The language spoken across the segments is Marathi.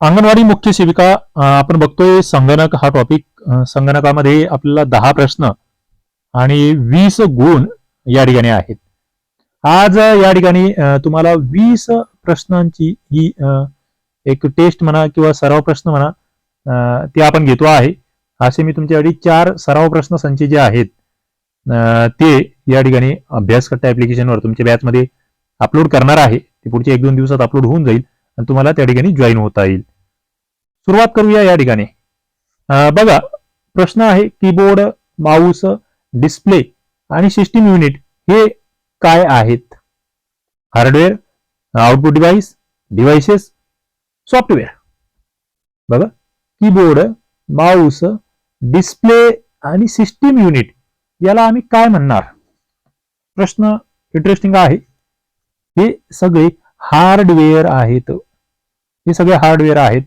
अंगणवाडी मुख्य सेविका आपण बघतोय संगणक हा टॉपिक संगणकामध्ये आपल्याला दहा प्रश्न आणि वीस गुण या ठिकाणी आहेत. आज या ठिकाणी तुम्हाला वीस प्रश्नांची ही एक टेस्ट म्हणा किंवा सराव प्रश्न म्हणा ते आपण घेतो आहे. असे मी तुमच्यासाठी चार सराव प्रश्न संच जे आहेत ते या ठिकाणी अभ्यासकट्टा ऍप्लिकेशनवर तुमच्या बॅचमध्ये अपलोड करणार आहे. ते पुढच्या एक दोन दिवसात अपलोड होऊन जाईल आणि तुम्हाला त्या ठिकाणी जॉईन होता येईल. सुरुवात करूया या बघा, प्रश्न आहे कीबोर्ड माऊस डिस्प्ले आणि सिस्टीम युनिट हे काय आउटपुट डिव्हाइस डिव्हाइसेस सॉफ्टवेअर बघा कीबोर्ड डिस्प्ले आणि सिस्टीम युनिट याला आम्ही प्रश्न इंटरेस्टिंग हे सगळे हार्डवेअर आहेत. हे सगळे हार्डवेअर आहेत.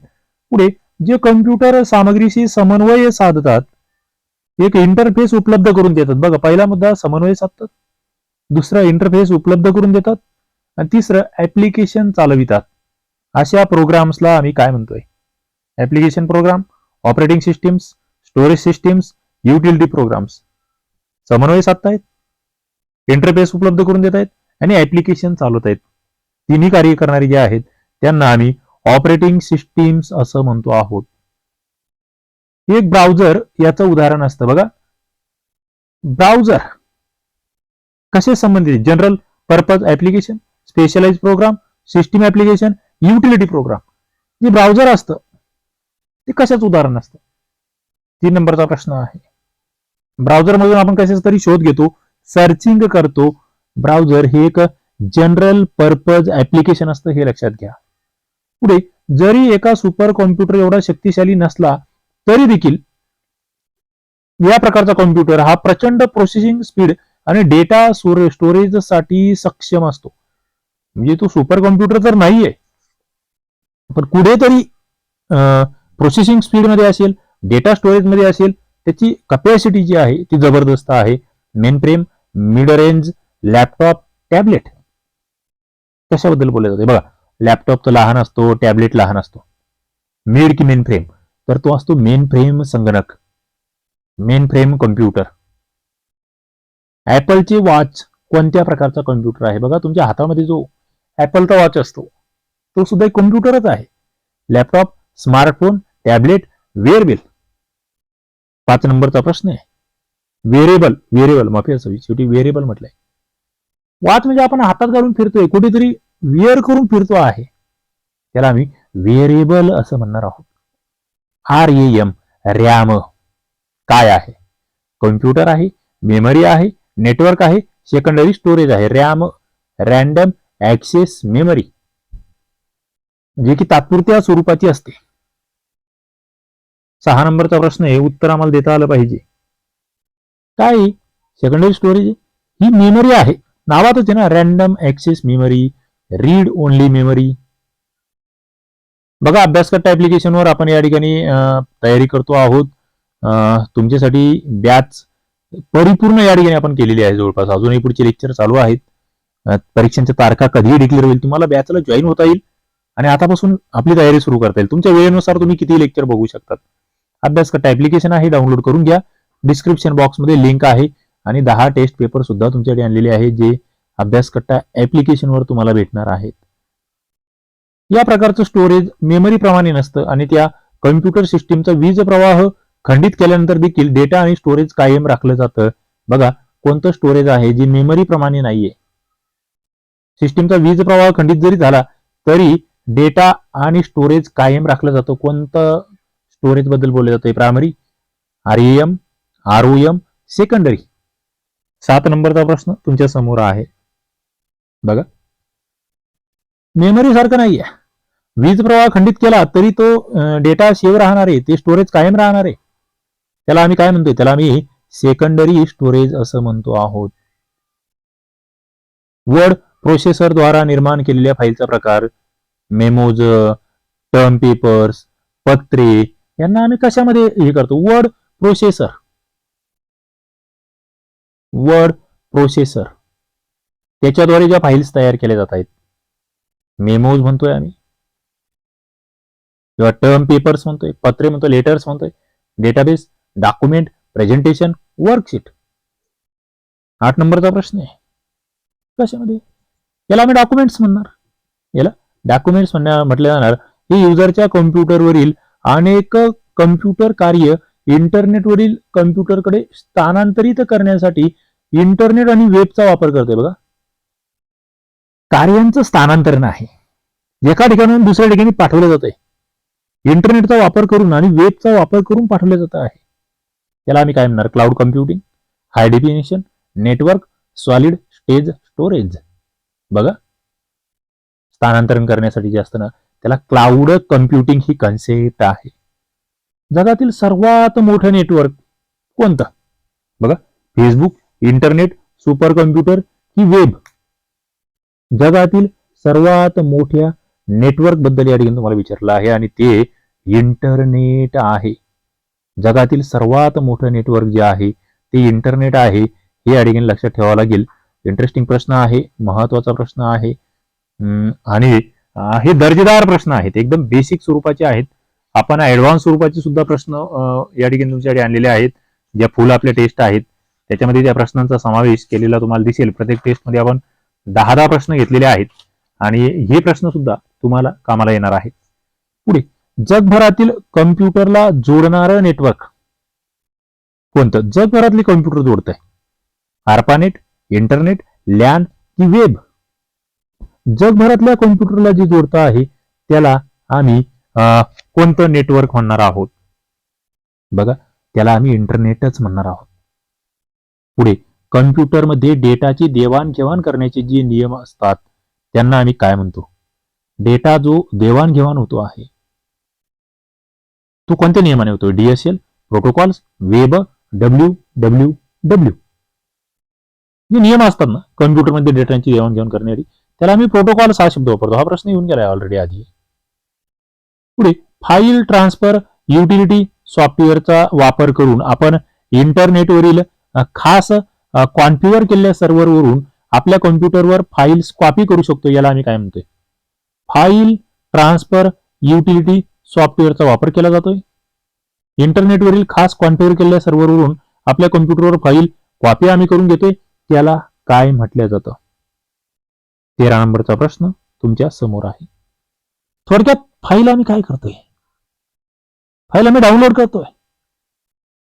पुढे जे कम्प्युटर सामग्रीशी समन्वय साधतात एक इंटरफेस उपलब्ध करून देतात. बघा पहिला मुद्दा समन्वय साधतात दुसरा इंटरफेस उपलब्ध करून देतात आणि तिसरं ऍप्लिकेशन चालवितात. अशा प्रोग्राम्सला आम्ही काय म्हणतोय? Application program operating systems storage systems utility programs समन्वय साधतायत इंटरफेस उपलब्ध करून देत आहेत आणि ऍप्लिकेशन चालवत आहेत तिन्ही कार्य करणारे जे आहेत त्यांना आम्ही ऑपरेटिंग सिस्टीम्स असं म्हणतो आहोत. एक ब्राउझर याचं उदाहरण असतं बघा. ब्राउझर कसे संबंधित? General purpose application specialize program system application utility program. जे ब्राउझर असतं ते कशाच उदाहरण असतं? तीन नंबरचा प्रश्न आहे. ब्राउझर मधून आपण कशाच तरी शोध घेतो सर्चिंग करतो. ब्राउझर हे एक जनरल पर्पज ऍप्लिकेशन असतं हे लक्षात घ्या. पुढे जरी एका सुपर कॉम्प्युटर एवढा शक्तिशाली नसला तरी देखील या प्रकारचा कॉम्प्युटर हा प्रचंड प्रोसेसिंग स्पीड आणि डेटा स्टोरेजसाठी सक्षम असतो. म्हणजे तो सुपर कॉम्प्युटर तर नाहीये पण कुठेतरी प्रोसेसिंग स्पीडमध्ये असेल डेटा स्टोरेजमध्ये असेल त्याची कपॅसिटी जी आहे ती जबरदस्त आहे. Mainframe mid range laptop tablet कशाबद्दल बोलले जाते बघा लॅपटॉप तर लहान असतो टॅबलेट लहान असतो. मिड की मेन फ्रेम तर तो असतो मेन फ्रेम संगणक. मेन फ्रेम कम्प्युटर ऍपलचे वॉच कोणत्या प्रकारचा कम्प्युटर आहे? बघा तुमच्या हातामध्ये जो ॲपलचा वॉच असतो तो सुद्धा एक कम्प्युटरच आहे. लॅपटॉप स्मार्टफोन टॅबलेट वेअरबेल पाच नंबरचा प्रश्न आहे. वेरेबल वेरेबल माफी असावी. शेवटी वेरेबल म्हटलंय. वॉच म्हणजे आपण हातात घालून फिरतोय. कुठेतरी वेअर करून फिरतो आहे. त्याला आम्ही वेअरेबल असं म्हणणार आहोत. R A M RAM. काय आहे? कॉम्प्युटर आहे मेमरी आहे नेटवर्क आहे सेकंडरी स्टोरेज आहे. RAM random access memory. जे की तात्पुरत्या स्वरूपाची असते. सहा नंबरचा प्रश्न आहे उत्तर आम्हाला देता आलं पाहिजे. काय? सेकंडरी स्टोरेज ही मेमरी आहे. नावातच आहे ना random access memory. Read only memory बघा अभ्यासकट्टा ऍप्लिकेशनवर आपण या ठिकाणी तयारी करतो आहोत. तुमच्यासाठी बॅच परिपूर्ण या ठिकाणी आपण केलेली आहे जवळपास. अजूनही पुढचे लेक्चर चालू आहेत. परीक्षांच्या तारखा कधीही डिक्लेअर होईल. तुम्हाला बॅचला जॉईन होता येईल. आणि आतापासून आपली तयारी सुरू करता येईल. तुमच्या वेळेनुसार तुम्ही किती लेक्चर बघू शकतात. अभ्यासकट्टा ऍप्लिकेशन आहे डाउनलोड करून घ्या. डिस्क्रिप्शन बॉक्समध्ये लिंक आहे. आणि दहा टेस्ट पेपर सुद्धा तुमच्याकडे आणलेले आहे जे अभ्यासकट्टा ॲप्लिकेशनवर तुम्हाला भेटणार आहेत. या प्रकारचं स्टोरेज मेमरी प्रमाणे नसतं आणि त्या कम्प्युटर सिस्टीमचा वीज प्रवाह खंडित केल्यानंतर देखील डेटा आणि स्टोरेज कायम राखलं जातं. बघा कोणतं स्टोरेज आहे जे मेमरी प्रमाणे नाहीये. सिस्टीमचा वीज प्रवाह खंडित जरी झाला तरी डेटा आणि स्टोरेज कायम राखलं जातं. कोणतं स्टोरेजबद्दल बोललं जातं प्रायमरी आरईएम आरओएम सेकंडरी सात नंबरचा प्रश्न तुमच्यासमोर आहे. बघा. मेमरी सारखं नाहीये. वीज प्रवाह खंडित केला तरी तो डेटा सेव्ह राहणार आहे. ते स्टोरेज कायम राहणार आहे. त्याला आम्ही काय म्हणतोय? त्याला आम्ही सेकंडरी स्टोरेज असं म्हणतो आहोत. वर्ड प्रोसेसर द्वारा निर्माण केलेल्या फाईलचा प्रकार मेमोज टर्म पेपर्स पत्रे यांना आम्ही कशामध्ये हे करतो? वर्ड प्रोसेसर वर्ड प्रोसेसर त्याच्याद्वारे ज्या फाईल्स तयार केल्या जात आहेत. मेमोज म्हणतोय आम्ही. किंवा टर्म पेपर्स म्हणतोय पत्रे म्हणतोय लेटर्स म्हणतोय. डेटाबेस डॉक्युमेंट प्रेझेंटेशन वर्कशीट आठ नंबरचा प्रश्न आहे. कशामध्ये? याला आम्ही डॉक्युमेंट्स म्हणणार. याला डॉक्युमेंट्स म्हणण्या म्हटले जाणार. हे युजरच्या कम्प्युटरवरील अनेक कम्प्युटर कार्य इंटरनेटवरील कम्प्युटरकडे स्थानांतरित करण्यासाठी इंटरनेट आणि वेबचा वापर करते बघा. कार्यांचं स्थानांतरण आहे. एका ठिकाणाहून दुसऱ्या ठिकाणी पाठवलं जात आहे इंटरनेटचा वापर करून आणि वेबचा वापर करून पाठवलं जात आहे. त्याला आम्ही काय म्हणणार? Cloud computing high definition network solid stage storage बघा. स्थानांतरण करण्यासाठी जे असतं ना त्याला क्लाउड कम्प्युटिंग ही कन्सेप्ट आहे. जगातील सर्वात मोठं नेटवर्क कोणतं? बघा. फेसबुक इंटरनेट सुपर कम्प्युटर की वेब जगातील सर्वात मोठ्या नेटवर्कबद्दल या ठिकाणी तुम्हाला विचारलं आहे आणि ते इंटरनेट आहे. जगातील सर्वात मोठं नेटवर्क जे आहे ते इंटरनेट आहे हे या ठिकाणी लक्षात ठेवावं लागेल. इंटरेस्टिंग प्रश्न आहे महत्त्वाचा प्रश्न आहे. आणि हे दर्जेदार प्रश्न आहेत. एकदम बेसिक स्वरूपाचे आहेत. आपण ऍडव्हान्स स्वरूपाचे सुद्धा प्रश्न या ठिकाणी तुमच्याकडे आणलेले आहेत. ज्या फुल आपल्या टेस्ट आहेत त्याच्यामध्ये त्या प्रश्नांचा समावेश केलेला तुम्हाला दिसेल. प्रत्येक टेस्टमध्ये आपण दहा दहा प्रश्न घेतलेले आहेत आणि हे प्रश्न सुद्धा तुम्हाला कामाला येणार आहेत. पुढे जगभरातील कम्प्युटरला जोडणारं नेटवर्क कोणतं? जगभरातले कम्प्युटर जोडत आहे आर्पानेट इंटरनेट लॅन की वेब जगभरातल्या कम्प्युटरला जे जोडतं आहे त्याला आम्ही अं, कोणतं नेटवर्क म्हणणार आहोत? बघा त्याला आम्ही इंटरनेटच म्हणणार आहोत. पुढे कम्प्युटरमध्ये डेटाची देवाणघेवाण करण्याचे जे नियम असतात त्यांना आम्ही काय म्हणतो? डेटा जो देवाणघेवाण होतो आहे तो कोणत्या नियमाने होतो? DSL protocols web W W W. जे नियम असतात ना कम्प्युटरमध्ये डेटाची देवाणघेवाण करण्यासाठी त्याला आम्ही प्रोटोकॉल्स हा शब्द वापरतो. हा प्रश्न येऊन गेला ऑलरेडी आधी. पुढे फाईल ट्रान्सफर युटिलिटी सॉफ्टवेअरचा वापर करून आपण इंटरनेटवरील खास कॉन्फिगर केलेल्या सर्व्हरवरून आपल्या कॉम्प्युटरवर फाईल्स कॉपी करू शकतो याला आम्ही काय म्हणतोय? फाईल ट्रान्सफर युटिलिटी सॉफ्टवेअरचा वापर केला जातोय. इंटरनेटवरील खास कॉन्फिगर केलेल्या सर्व्हरवरून आपल्या कॉम्प्युटरवर फाईल कॉपी आम्ही करून घेतोय त्याला काय म्हटलं जातं? तेरा नंबरचा प्रश्न तुमच्यासमोर आहे. थोडक्यात फाईल आम्ही काय करतोय? फाईल आम्ही डाउनलोड करतोय.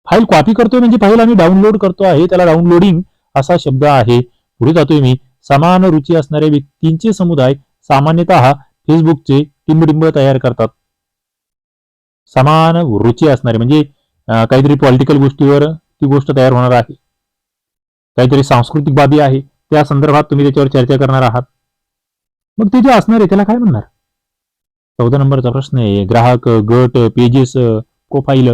फाईल कॉपी करतोय म्हणजे फाईल आम्ही डाउनलोड करतो आहे त्याला डाउनलोडिंग असा शब्द आहे. पुढे जातोय मी. समान रुची असणाऱ्या व्यक्तींचे समुदाय सामान्यतः फेसबुकचे टिंबडिंब तयार करतात. समान रुची असणारे म्हणजे काहीतरी पॉलिटिकल गोष्टीवर ती गोष्ट तयार होणार आहे. काहीतरी सांस्कृतिक बाबी आहे त्या संदर्भात तुम्ही त्याच्यावर चर्चा करणार आहात. मग ते जे असणार आहे त्याला काय म्हणणार? चौदा नंबरचा प्रश्न आहे. ग्राहक गट पेजेस प्रोफाईल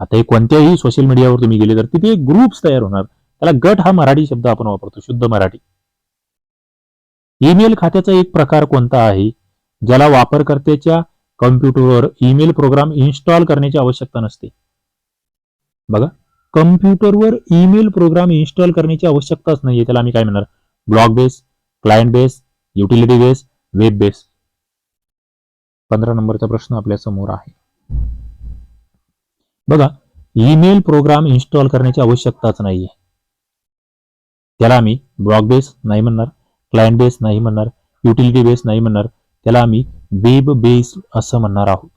आता हे कोणत्याही सोशल मीडियावर तुम्ही गेले तर तिथे ग्रुप्स तयार होणार. त्याला गट हा मराठी शब्द आपण वापरतो शुद्ध मराठी. ईमेल खात्याचा एक प्रकार कोणता आहे? ज्याला वापरकर्त्याच्या कम्प्युटरवर ईमेल प्रोग्राम इन्स्टॉल करण्याची आवश्यकता नसते. बघा कम्प्युटरवर ईमेल प्रोग्राम इन्स्टॉल करण्याची आवश्यकताच नाहीये. त्याला आम्ही काय म्हणणार? Blog base client base utility base web base पंधरा नंबरचा प्रश्न आपल्यासमोर आहे. बघा ईमेल प्रोग्राम इन्स्टॉल करण्याची आवश्यकताच नाहीये. त्याला आम्ही ब्लॉग बेस नाही म्हणणार क्लायंट बेस नाही म्हणणार युटिलिटी बेस नाही म्हणणार त्याला आम्ही वेब बेस असं म्हणणार आहोत.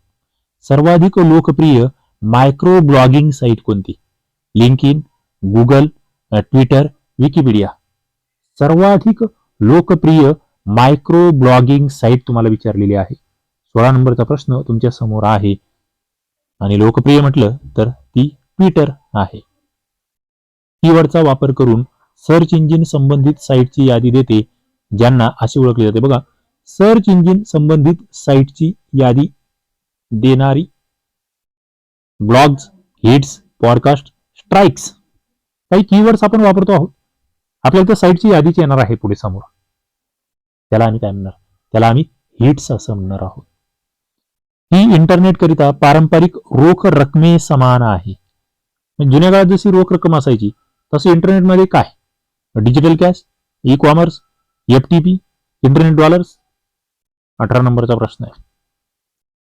सर्वाधिक लोकप्रिय मायक्रो ब्लॉगिंग साईट कोणती? LinkedIn Google Twitter Wikipedia. सर्वाधिक लोकप्रिय मायक्रो ब्लॉगिंग साईट तुम्हाला विचारलेली आहे. सोळा नंबरचा प्रश्न तुमच्यासमोर आहे. आणि लोकप्रिय म्हटलं तर ती ट्विटर आहे. कीवर्डचा वापर करून सर्च इंजिन संबंधित साईटची यादी देते ज्यांना अशी ओळखली जाते. बघा सर्च इंजिन संबंधित साईटची यादी देणारी ब्लॉग्स हिट्स पॉडकास्ट स्ट्राईक्स काही कीवर्ड्स आपण वापरतो आहोत. आपल्याला त्या साईटची यादीच येणार आहे पुढे समोर. त्याला आम्ही काय म्हणणार? त्याला आम्ही हिट्स असं म्हणणार आहोत. ही इंटरनेट करिता पारंपरिक रोख रकमे समान आहे. म्हणजे जुन्या काळात जशी रोख रक्कम असायची तसं इंटरनेटमध्ये काय? Digital cash e commerce F T P internet dollars अठरा नंबरचा प्रश्न आहे.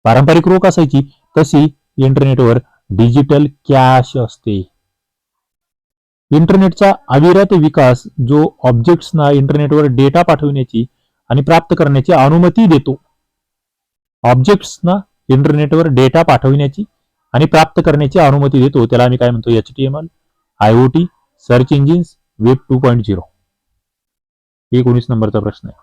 पारंपरिक रोख असायची तशी इंटरनेटवर डिजिटल कॅश असते. इंटरनेटचा अविरत विकास जो ऑब्जेक्ट्सना इंटरनेटवर डेटा पाठविण्याची आणि प्राप्त करण्याची अनुमती देतो ऑब्जेक्ट्सना इंटरनेटवर डेटा पाठविण्याची आणि प्राप्त करण्याची अनुमती देतो. त्याला आम्ही काय म्हणतो? H T M L IoT search engines web two point zero एकोणीस नंबरचा प्रश्न आहे.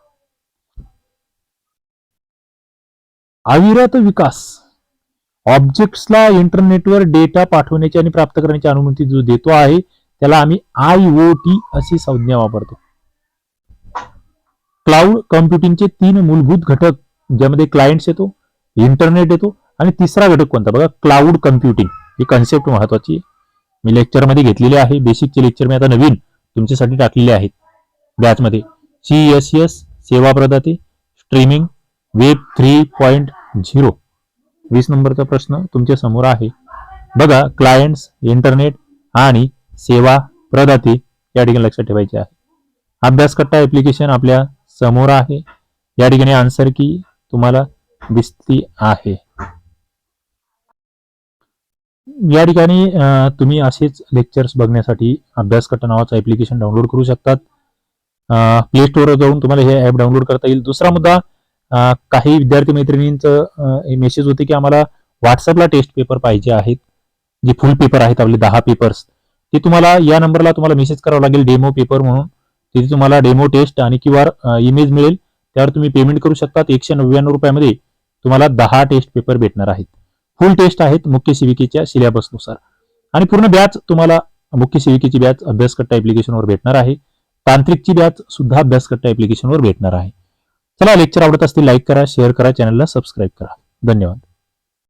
अविरत विकास. ऑब्जेक्ट्सला इंटरनेटवर डेटा पाठवण्याची आणि प्राप्त करण्याची अनुमती जो देतो आहे त्याला आम्ही आय ओ टी अशी संज्ञा वापरतो. क्लाउड कम्प्युटिंगचे तीन मूलभूत घटक ज्यामध्ये क्लायंट्स येतो इंटरनेट येतो आणि तिसरा घटक कोणता? बघा क्लाउड कम्प्युटिंग ही कन्सेप्ट महत्वाची आहे. मी लेक्चरमध्ये घेतलेली आहे. बेसिकचे लेक्चर मी आता नवीन तुमच्यासाठी टाकलेले आहेत. बॅचमध्ये सी एस एस सेवा प्रदाते streaming web three point zero वीस नंबरचा प्रश्न तुमच्यासमोर आहे. बघा क्लायंट्स इंटरनेट आणि सेवा प्रदाते या ठिकाणी लक्षात ठेवायचे आहे. अभ्यासकट्टा ऍप्लिकेशन आपल्यासमोर आहे. या ठिकाणी आन्सर की तुम्हाला दिसती आहे. या ठिकाणी तुम्ही असेच लेक्चर्स बघण्यासाठी अभ्यासकट नावाचं ऍप्लिकेशन डाउनलोड करू शकतात. प्ले स्टोअरवर जाऊन तुम्हाला हे ऍप डाउनलोड करता येईल. दुसरा मुद्दा काही विद्यार्थी मैत्रिणींचं मेसेज होते की आम्हाला व्हॉट्सअपला टेस्ट पेपर पाहिजे आहेत. जे फुल पेपर आहेत आपले दहा पेपर्स ते तुम्हाला या नंबरला तुम्हाला मेसेज करावं लागेल डेमो पेपर म्हणून. तिथे तुम्हाला डेमो टेस्ट आणि क्यू आर इमेज मिळेल. त्यावर तुम्ही पेमेंट करू शकतात. एकशे नव्याण्णव रुपयामध्ये तुम्हाला दहा टेस्ट पेपर भेटणार आहेत. फुल टेस्ट आहेत मुख्य सेविकेच्या सिलेबसनुसार आणि पूर्ण बॅच तुम्हाला मुख्य सेविकेची बॅच अभ्यासकट्टा ऍप्लिकेशनवर भेटणार आहे. तांत्रिकची बॅच सुद्धा अभ्यासकट्टा ऍप्लिकेशनवर भेटणार आहे. चला लेक्चर आवडत असतील लाईक करा शेअर करा चॅनलला सबस्क्राईब करा. धन्यवाद.